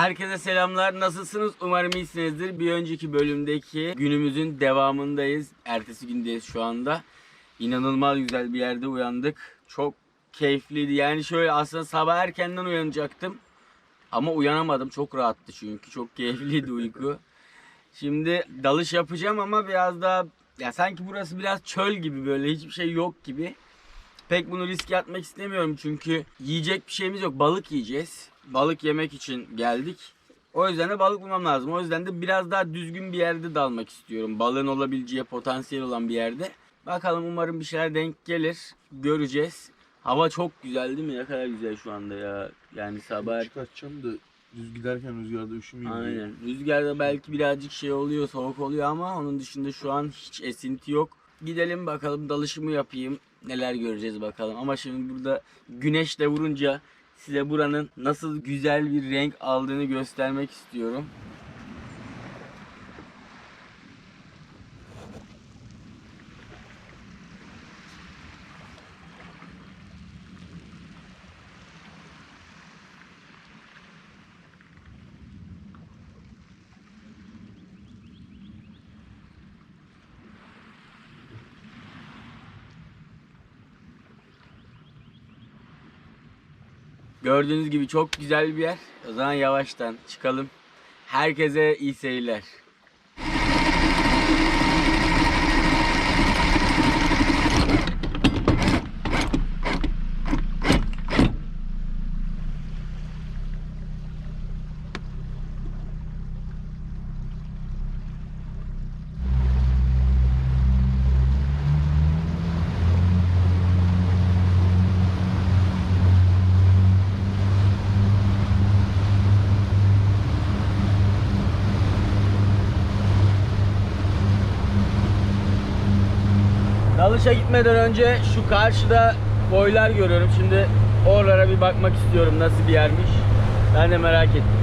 Herkese selamlar. Nasılsınız? Umarım iyisinizdir. Bir önceki bölümdeki günümüzün devamındayız. Ertesi gündeyiz şu anda. İnanılmaz güzel bir yerde uyandık. Çok keyifliydi. Yani şöyle aslında sabah erkenden uyanacaktım. Ama uyanamadım. Çok rahattı çünkü. Çok keyifliydi uyku. Şimdi dalış yapacağım ama biraz daha ya sanki burası biraz çöl gibi böyle hiçbir şey yok gibi. Pek bunu riske atmak istemiyorum çünkü yiyecek bir şeyimiz yok. Balık yiyeceğiz. Balık yemek için geldik. O yüzden de balık bulmam lazım. O yüzden de biraz daha düzgün bir yerde dalmak istiyorum. Balığın olabileceği potansiyel olan bir yerde. Bakalım umarım bir şeyler denk gelir. Göreceğiz. Hava çok güzel değil mi? Ne kadar güzel şu anda ya. Yani sabah Çıkartacağım da düz giderken rüzgarda üşümeyeyim diye. Aynen. Rüzgarda belki birazcık şey oluyor, soğuk oluyor ama onun dışında şu an hiç esinti yok. Gidelim bakalım dalışımı yapayım. Neler göreceğiz bakalım. Ama şimdi burada güneşle vurunca size buranın nasıl güzel bir renk aldığını göstermek istiyorum. Gördüğünüz gibi çok güzel bir yer. O zaman yavaştan çıkalım. Herkese iyi seyirler. Dalışa gitmeden önce şu karşıda koylar görüyorum. Şimdi oralara bir bakmak istiyorum nasıl bir yermiş. Ben de merak ettim.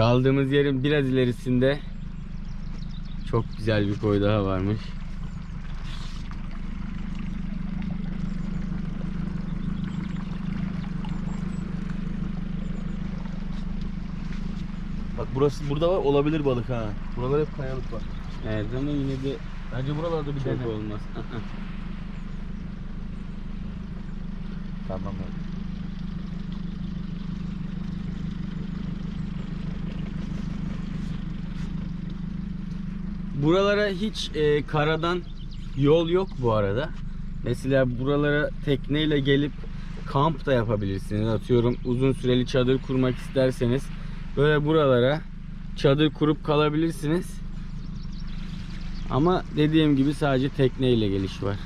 Kaldığımız yerin biraz ilerisinde çok güzel bir koy daha varmış. Bak burası burada var olabilir balık ha. Buralar hep kayalık var. Evet ama yine de Bence buralarda bir çok dene. olmaz. Tamam Buralara hiç e, karadan yol yok bu arada. Mesela buralara tekneyle gelip kamp da yapabilirsiniz. Atıyorum uzun süreli çadır kurmak isterseniz böyle buralara çadır kurup kalabilirsiniz. Ama dediğim gibi sadece tekneyle geliş var.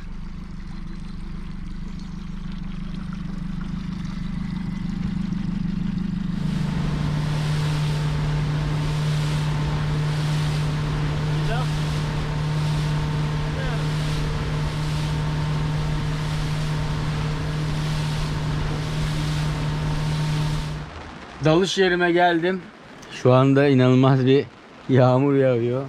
Dalış yerime geldim. Şu anda inanılmaz bir yağmur yağıyor.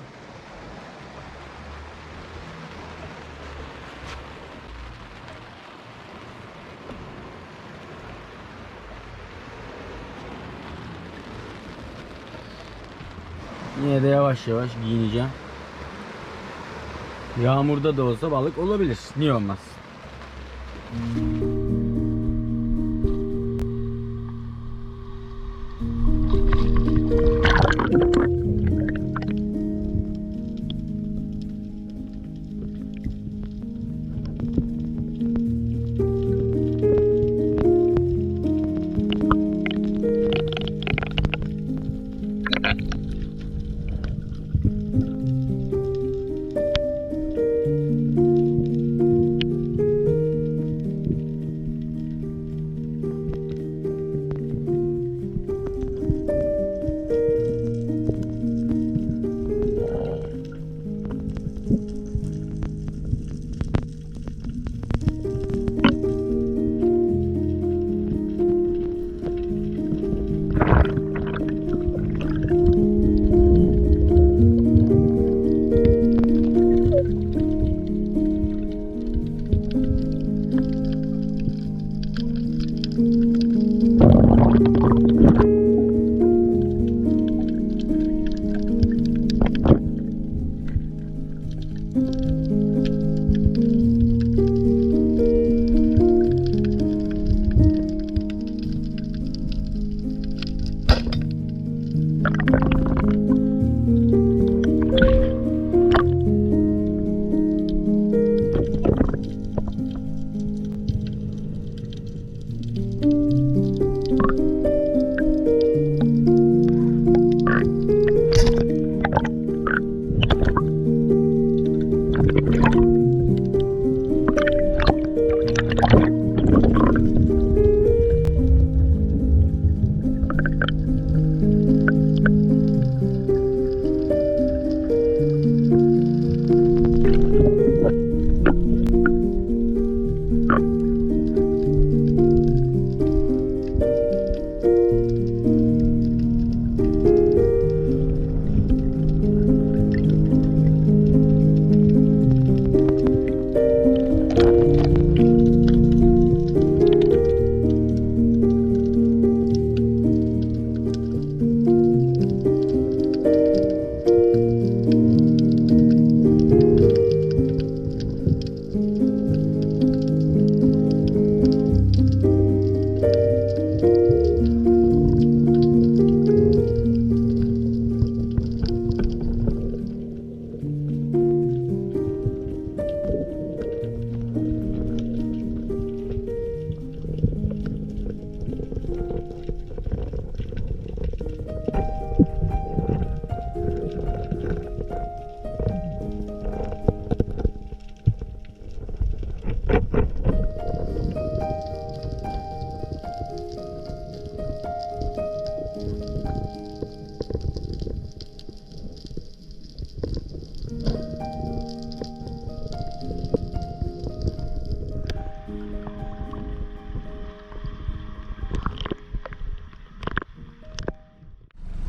Yine de yavaş yavaş giyineceğim. Yağmurda da olsa balık olabilir. Niye olmaz?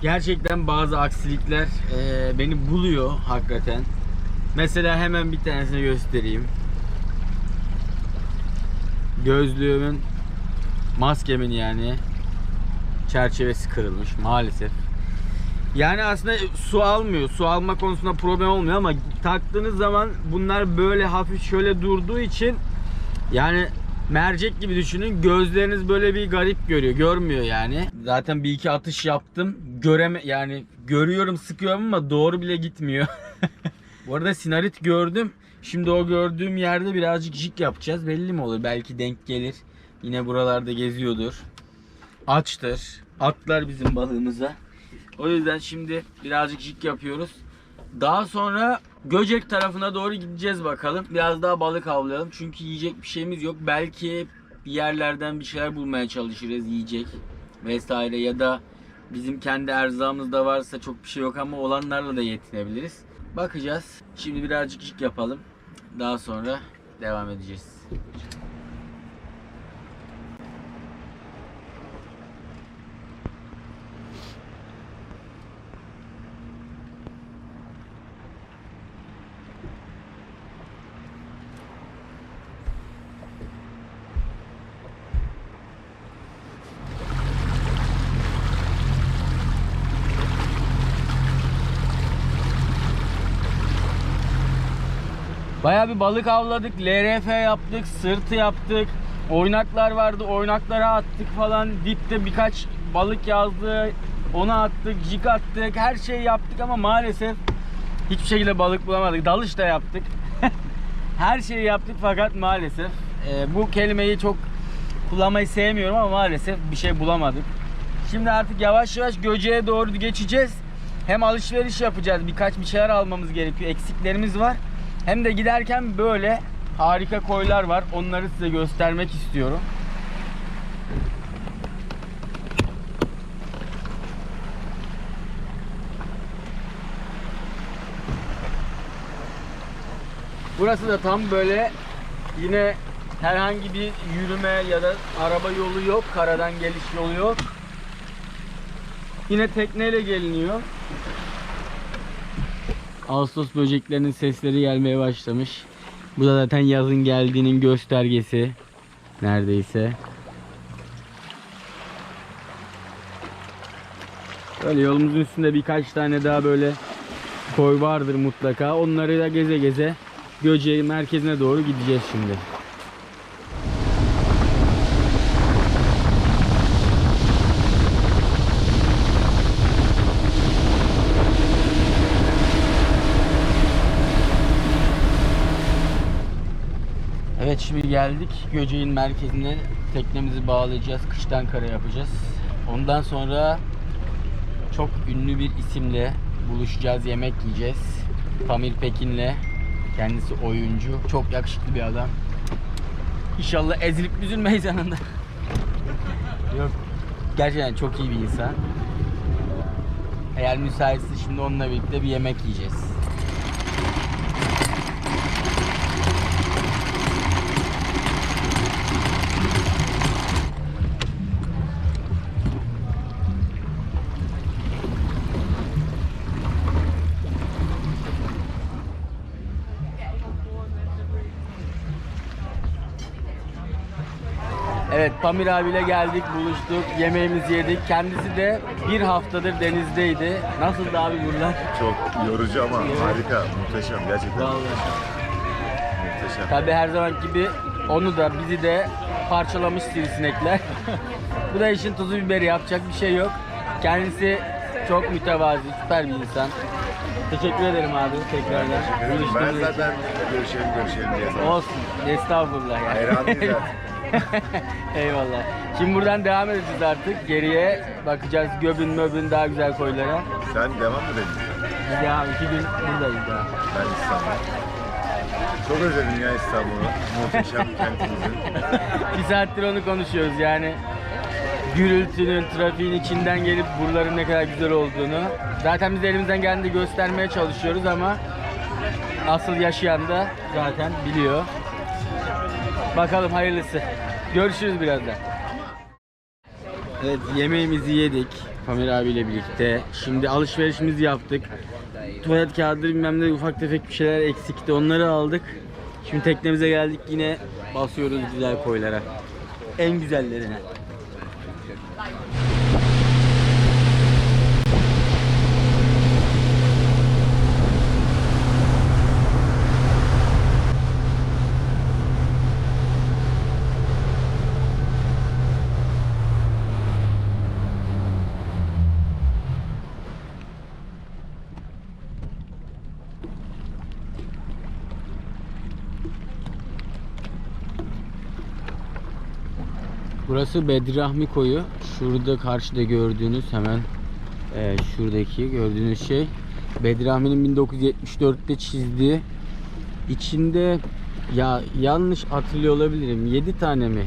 Gerçekten bazı aksilikler eee, beni buluyor hakikaten. Mesela hemen bir tanesini göstereyim. Gözlüğümün maskemin yani çerçevesi kırılmış maalesef. Yani aslında su almıyor. Su alma konusunda problem olmuyor ama taktığınız zaman bunlar böyle hafif şöyle durduğu için yani mercek gibi düşünün. Gözleriniz böyle bir garip görüyor. Görmüyor yani. Zaten bir iki atış yaptım. Göreme yani görüyorum sıkıyorum ama doğru bile gitmiyor. Bu arada sinarit gördüm. Şimdi o gördüğüm yerde birazcık jig yapacağız. Belli mi olur? Belki denk gelir. Yine buralarda geziyordur. Açtır. Atlar bizim balığımıza. O yüzden şimdi birazcık jig yapıyoruz. Daha sonra Göcek tarafına doğru gideceğiz bakalım. Biraz daha balık avlayalım. Çünkü yiyecek bir şeyimiz yok. Belki bir yerlerden bir şeyler bulmaya çalışırız yiyecek vesaire ya da bizim kendi erzağımız da varsa çok bir şey yok ama olanlarla da yetinebiliriz. Bakacağız. Şimdi birazcık jig yapalım. Daha sonra devam edeceğiz. Baya bir balık avladık. LRF yaptık, sırtı yaptık. Oynaklar vardı. Oynaklara attık falan. Dipte birkaç balık yazdı. Onu attık, jig attık. Her şeyi yaptık ama maalesef hiçbir şekilde balık bulamadık. Dalış da yaptık. Her şeyi yaptık fakat maalesef e, bu kelimeyi çok kullanmayı sevmiyorum ama maalesef bir şey bulamadık. Şimdi artık yavaş yavaş Göce'ye doğru geçeceğiz. Hem alışveriş yapacağız. Birkaç bir şeyler almamız gerekiyor. Eksiklerimiz var. Hem de giderken böyle harika koylar var. Onları size göstermek istiyorum. Burası da tam böyle yine herhangi bir yürüme ya da araba yolu yok. Karadan geliş yolu yok. Yine tekneyle geliniyor. Ağustos böceklerinin sesleri gelmeye başlamış. Bu da zaten yazın geldiğinin göstergesi. Neredeyse. Böyle yolumuzun üstünde birkaç tane daha böyle koy vardır mutlaka. Onları da geze geze Göceğin merkezine doğru gideceğiz şimdi. Şimdi geldik Göceğin merkezine. Teknemizi bağlayacağız kıştan kara yapacağız. Ondan sonra çok ünlü bir isimle buluşacağız yemek yiyeceğiz. Pamir Pekin'le. Kendisi oyuncu çok yakışıklı bir adam. İnşallah ezilip üzülmeyiz yanında. Yok. Gerçekten çok iyi bir insan. Eğer müsaitse şimdi onunla birlikte bir yemek yiyeceğiz Pamir abiyle geldik, buluştuk, yemeğimizi yedik. Kendisi de bir haftadır denizdeydi. Nasıldı abi buralar? Çok yorucu ama harika, muhteşem gerçekten Vallahi. muhteşem. Tabi her zaman gibi onu da bizi de parçalamış sivrisinekler. Bu da işin tuzu biberi yapacak bir şey yok. Kendisi çok mütevazi, süper bir insan. Teşekkür ederim abi tekrardan. Ben Buluştuğumuz için. zaten görüşelim görüşelim diye. Olsun. Estağfurullah yani. Hayranıyız zaten. Eyvallah. Şimdi buradan devam edeceğiz artık. Geriye bakacağız göbün möbün daha güzel koylara. Sen devam mı deneyeceksin? Biz devam iki gün buradayız daha. Ben İstanbul. Çok özledim ya İstanbul'u. Muhteşem kentimizi. Bir saattir onu konuşuyoruz yani. Gürültünün, trafiğin içinden gelip buraların ne kadar güzel olduğunu. Zaten biz elimizden geldiğinde göstermeye çalışıyoruz ama asıl yaşayan da zaten biliyor. Bakalım hayırlısı. Görüşürüz birazdan. Evet yemeğimizi yedik. Pamer abiyle birlikte. Şimdi alışverişimizi yaptık. Tuvalet kağıdı bilmem ne ufak tefek bir şeyler eksikti. Onları aldık. Şimdi teknemize geldik yine basıyoruz güzel koylara. En güzellerine. Burası Bedrahmi koyu. Şurada karşıda gördüğünüz hemen e, şuradaki gördüğünüz şey Bedrahmi'nin 1974'te çizdiği içinde ya yanlış hatırlıyor olabilirim 7 tane mi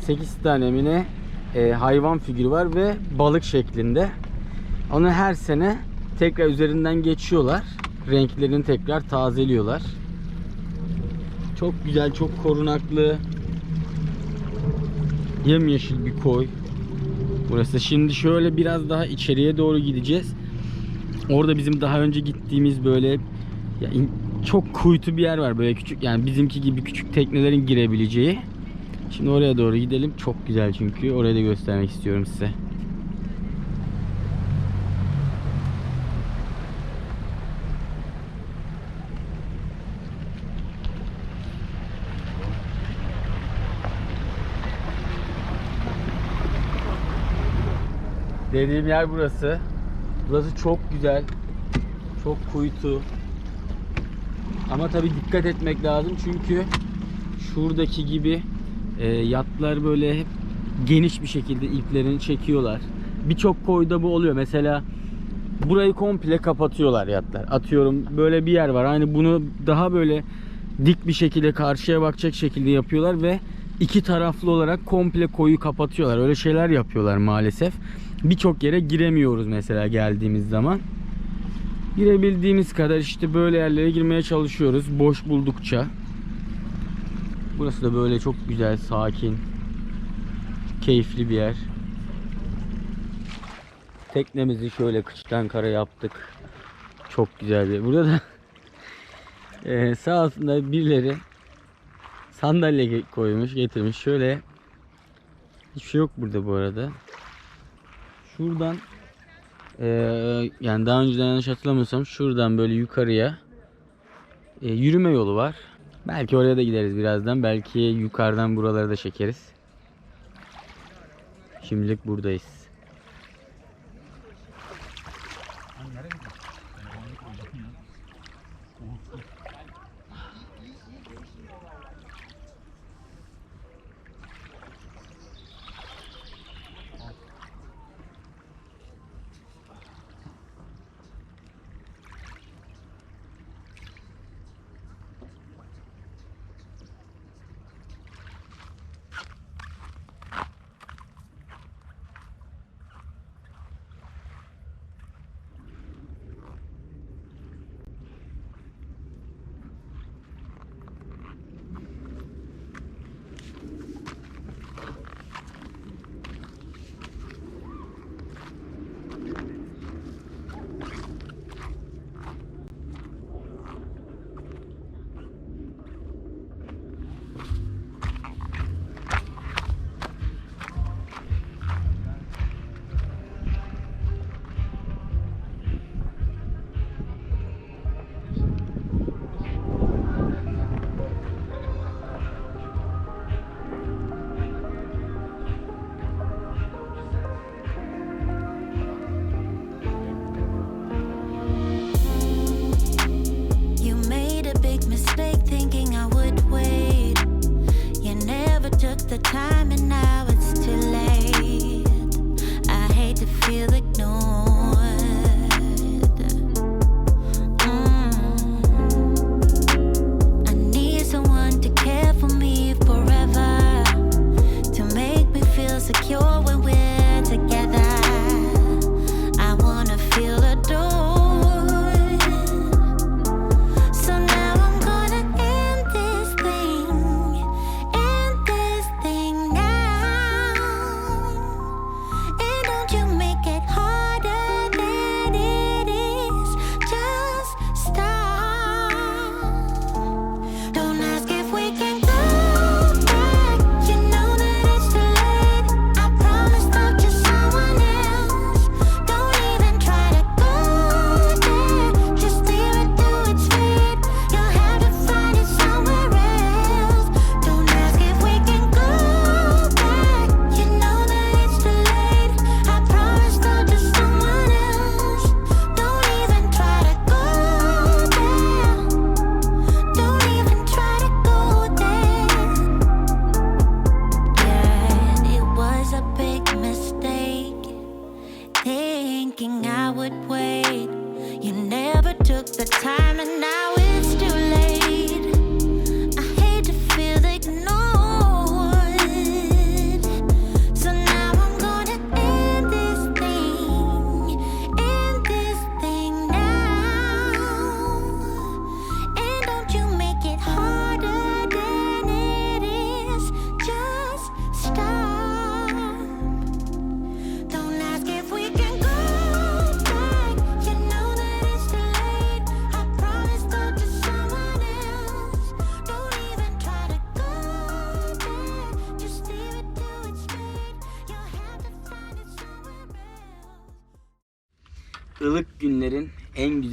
8 tane mi ne e, hayvan figürü var ve balık şeklinde. Onu her sene tekrar üzerinden geçiyorlar. Renklerini tekrar tazeliyorlar. Çok güzel, çok korunaklı. Yemyeşil bir koy. Burası şimdi şöyle biraz daha içeriye doğru gideceğiz. Orada bizim daha önce gittiğimiz böyle ya in- çok kuytu bir yer var böyle küçük yani bizimki gibi küçük teknelerin girebileceği. Şimdi oraya doğru gidelim. Çok güzel çünkü. Orayı da göstermek istiyorum size. Dediğim yer burası. Burası çok güzel. Çok kuytu. Ama tabi dikkat etmek lazım çünkü şuradaki gibi e, yatlar böyle hep geniş bir şekilde iplerini çekiyorlar. Birçok koyda bu oluyor. Mesela burayı komple kapatıyorlar yatlar. Atıyorum böyle bir yer var. Hani bunu daha böyle dik bir şekilde karşıya bakacak şekilde yapıyorlar ve iki taraflı olarak komple koyu kapatıyorlar. Öyle şeyler yapıyorlar maalesef. Birçok yere giremiyoruz mesela geldiğimiz zaman. Girebildiğimiz kadar işte böyle yerlere girmeye çalışıyoruz boş buldukça. Burası da böyle çok güzel, sakin, keyifli bir yer. Teknemizi şöyle kıçtan kara yaptık. Çok güzel bir. Burada da eee sağ altında birileri sandalye koymuş, getirmiş. Şöyle hiçbir şey yok burada bu arada. Şuradan eee, yani daha önceden yanlış hatırlamıyorsam şuradan böyle yukarıya e, yürüme yolu var. Belki oraya da gideriz birazdan. Belki yukarıdan buraları da çekeriz. Şimdilik buradayız. to feel ignored.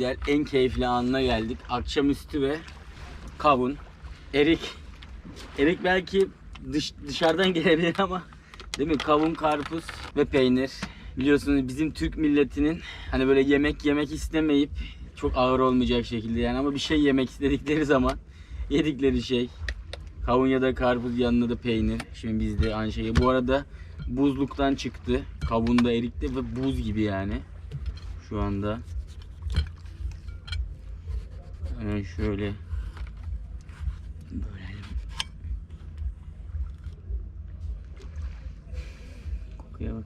Güzel, en keyifli anına geldik. Akşamüstü ve kavun, erik. Erik belki dış, dışarıdan gelebilir ama değil mi? Kavun, karpuz ve peynir. Biliyorsunuz bizim Türk milletinin hani böyle yemek yemek istemeyip çok ağır olmayacak şekilde yani ama bir şey yemek istedikleri zaman yedikleri şey kavun ya da karpuz yanında da peynir. Şimdi bizde aynı şey. Bu arada buzluktan çıktı. Kavunda erikte ve buz gibi yani şu anda. Hemen şöyle bölelim. Kokuya bak.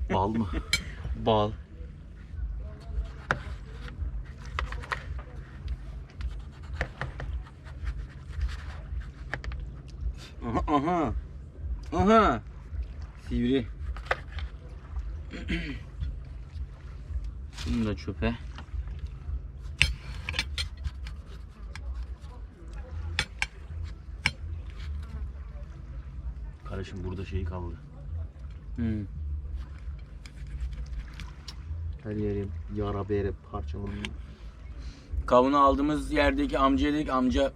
Bal mı? Bal. Aha aha. Aha. Sivri. Bunu da çöpe. Kardeşim burada şey kaldı. Hmm. Her yerim yara bere parçalanıyor. Kavunu aldığımız yerdeki amcaya dedik amca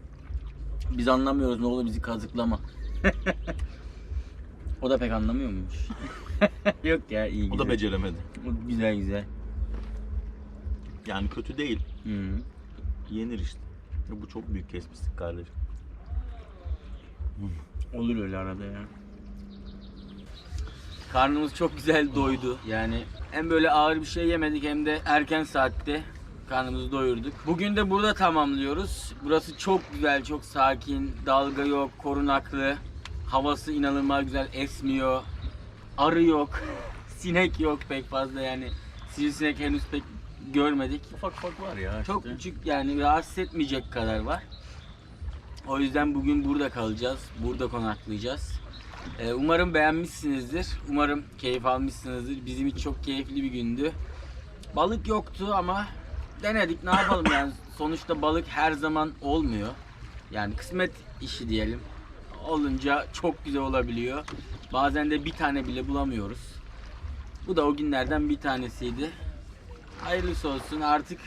biz anlamıyoruz ne olur bizi kazıklama. o da pek anlamıyor muymuş? Yok ya iyi O güzel. da beceremedi. O güzel güzel. Yani kötü değil. Hı. Yenir işte. Ya bu çok büyük kesmiştik kardeşim. Olur öyle arada ya. Karnımız çok güzel doydu. Yani hem böyle ağır bir şey yemedik hem de erken saatte karnımızı doyurduk. Bugün de burada tamamlıyoruz. Burası çok güzel, çok sakin. Dalga yok, korunaklı. Havası inanılmaz güzel, esmiyor. Arı yok. Sinek yok pek fazla yani. Sivrisinek henüz pek görmedik. Ufak ufak var ya Çok işte. küçük yani rahatsız etmeyecek kadar var. O yüzden bugün burada kalacağız. Burada konaklayacağız. Ee, umarım beğenmişsinizdir. Umarım keyif almışsınızdır. Bizim için çok keyifli bir gündü. Balık yoktu ama denedik. Ne yapalım yani? Sonuçta balık her zaman olmuyor. Yani kısmet işi diyelim. Olunca çok güzel olabiliyor. Bazen de bir tane bile bulamıyoruz. Bu da o günlerden bir tanesiydi. Hayırlısı olsun artık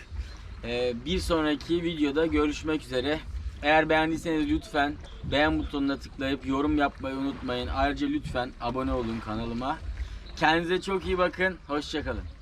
ee, bir sonraki videoda görüşmek üzere. Eğer beğendiyseniz lütfen beğen butonuna tıklayıp yorum yapmayı unutmayın. Ayrıca lütfen abone olun kanalıma. Kendinize çok iyi bakın. Hoşçakalın.